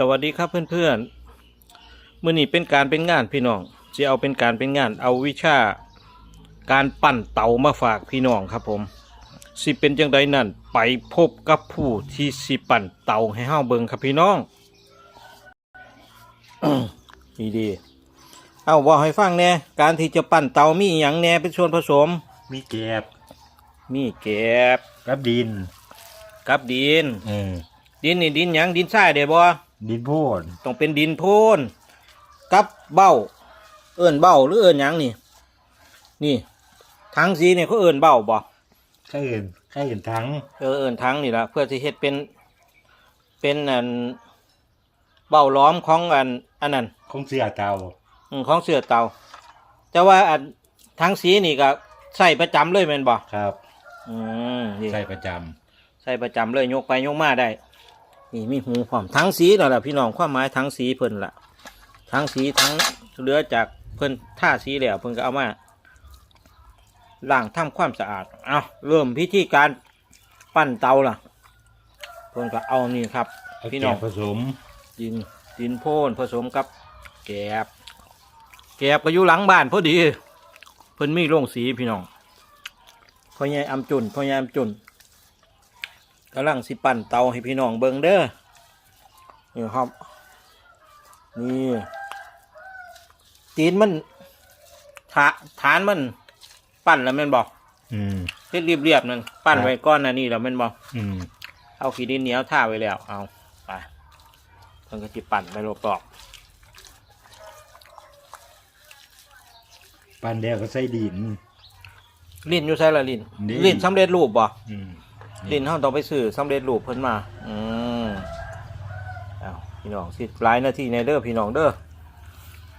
สวัสดีครับเพื่อนๆมื่อนี้เป็นการเป็นงานพี่น้องจะเอาเป็นการเป็นงาน เอาวิชาการปั้นเตามาฝากพี่น้องครับผมสิเป็นจังใดนั่นไปพบกับผู้ที่สิปั้นเตาให้เฮาเบิ่งครับพี่น้องดีดีๆเอาว่าให้ฟังแหน่การที่จะปั้นเตามีอหย่างแหน่เป็นส่วนผสม มีแกบมีแกบกับดิน กับดินเออดินนี่ดินหยังดินทรายเด้บ่ ดินโพนต้องเป็นดินโพนกับเบ้า เอิ้นเบ้าหรือเอิ้นหยังนี่ นี่ทั้งสีเนี่ยเขาเอิ้นเบ้าบ่ข้าเอื่นข้าเอื่นทั้งเออเอิ้นทั้งนี่ละเพื่อที่เฮ็ดเป็นเป็นอันเบ้าล้อมของอันอันนั้นของเสือเตาอืมของเสือเตาแต่ว่าอันทั้งสีนี่ก็ใส่ประจำเลยแม่นบ่ครับ อืมนี่ใส่ประจใส่ประจำเลยยกไปยกมาได้ นี่มีหูพร้อมทั้งสีนั่นแหละพี่น้องความหมายทั้งสีเพิ่นละทั้งสีทั้งเหลือจากเพิ่นท่าสีแล้วเพิ่นก็เอามาล้างทำความสะอาดเอาเริ่มพิธีการปั้นเตาล่ะเพิ่นก็เอานี่ครับำเอาพี่แกน้องบผสมดินดินโพนผสมกับแกบ แกบก็อยู่หลังบ้านพอดี เพิ่นมีโรงสีพี่น้องพ่อใหญ่อำจุนพ่อใหญ่อำจุน กำลังสิปั่นเตาให้พี่น้องเบิ่งเด้อนี่ครับนี่ตีนมันฐาฐานมัน ปั้นแล้วแม่นบอกอืมเฮ็ดเรียบๆนั่นปั้นครับไว้ก้อนน่ะนี่แล้วแม่นบอกอืมเอาขี้ดินเหนียวท่าไว้แล้วเอาไปเพิ่นก็จิปั่นไปรอบปันเดียวก็ใส่ดินๆลิ้นอยู่ใส่ละลิ้นนี่ลิ้นสำเร็จรูปบ่อืม ลิ้นเฮาต้องไปซื้อสำเร็จรูปเพิ่นมา อืมเอาพี่น้องสิหลายนาทีในเด้อพี่น้องเด้อ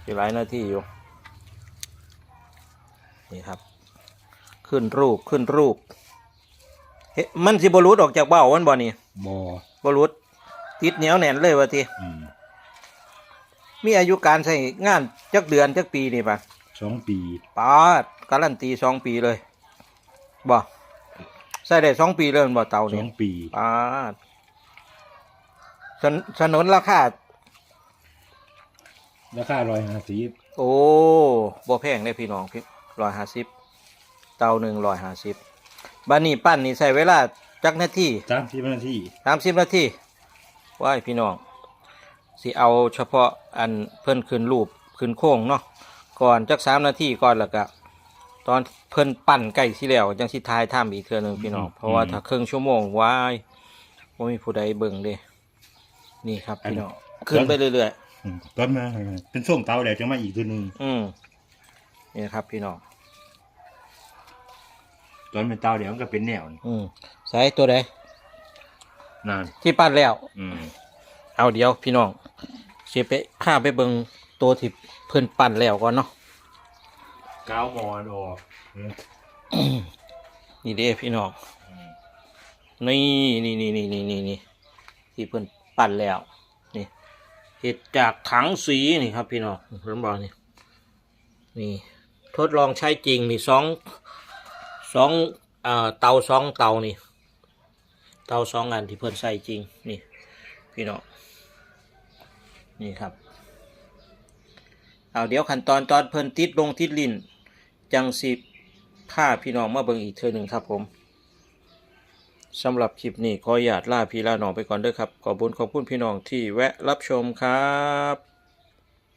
สิหลายนาทีอยู่ นี่ครับ ขึ้นรูปขึ้นรูปเฮ้มันสิบ่หลุดออกจากเบ้ามันบ่นี่บอบ่หลุดติดเหนียวแน่นเลยว่าติอืมมีอายุการใช้งานจักเดือนจักปีนี่ปะสองปีปาดการันตีสองปีเลยบ่ ใส่ได้สองปีเลยแม่นบ่เตาสนี่องปีปาดสนสนนราคา ราคาร้อยห้าสิบโอ้บ่แพงเลยพี่น้องพี่ร้อยห้าสิบเตาหนึ่งร้อยห้าสิบบ้านนี้ปั้นนี่ใส่เวลาจักนาทีสามสิบนาทีสามสิบนาทีว้ายพี่น้อง สิเอาเฉพาะอันเพิ่นขึ้นรูปขึ้นโค้งเนาะก่อนจักสามนาทีก่อนแล้วก็ ตอนเพิ่นปั่นใกล้ที่แล้วจังสิทายท่ามอีกเทื่อหนึงพี่น้องเพราะว่าถ้าครึ่งชั่วโมงว้ายว่ามีผู้ใดเบิ่งเด้นี่ครับพี่น้องขึ้นไปเรื่อยอืมตอนมาเป็นส้มเตาเดี๋ยวจะมาอีกทีหนึงๆอืมนี่ครับ พี่น้องตอนเป็นเตาเดี๋ยวมันก็เป็นแนวนี่อืมใส่ตัวใดนั่นที่ปั้นแล้ว อืมเอาเดี๋ยวพี่น้องสิไปข้าไปเบิ่งตัวที่เพิ่นปั้นแล้วก่อนเนาะ กาวหมอนออกอืมนี่เด้พี่น้อง นี่นี่นี่นี่นี่นี่นี่ที่เพิ่นปั่นแล้ว นี่เห็ดจากถังสีนี่ครับพี่น้องเพิ่นบอกนี่นี่ทดลองใช้จริงนี่สองสองเอ่อเตาสองเตานี่ เตาสองอันที่เพิ่นใส่จริงนี่พี่น้องนี่ครับ เอาเดี๋ยวขั้นตอนตอนเพิ่นติดลงติดลิ้น จังสิผ้าพี่น้องมาเบิ่งอีกเทือหนึ่งครับผมสำหรับคลิปนี้ขออนุญาตลาพี่ลาน้องไปก่อนเด้อครับ ขอบุญขอบคุณพี่น้องที่แวะรับชมครับ